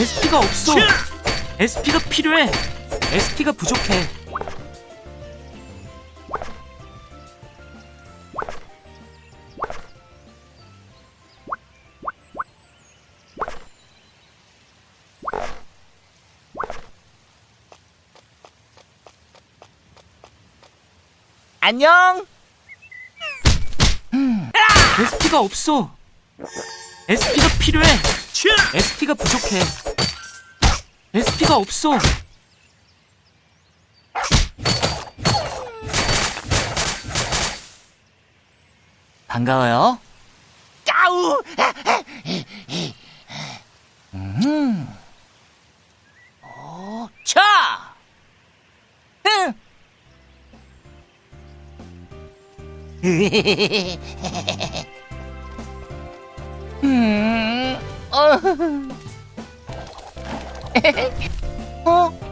SP가 없어. SP가 필요해. SP가 부족해. 안녕. SP가 없어. SP가 필요해. SP가 부족해. SP가 없어. 반가워요. 까우. 음. 오, 차. 흥. 음. 어. 어?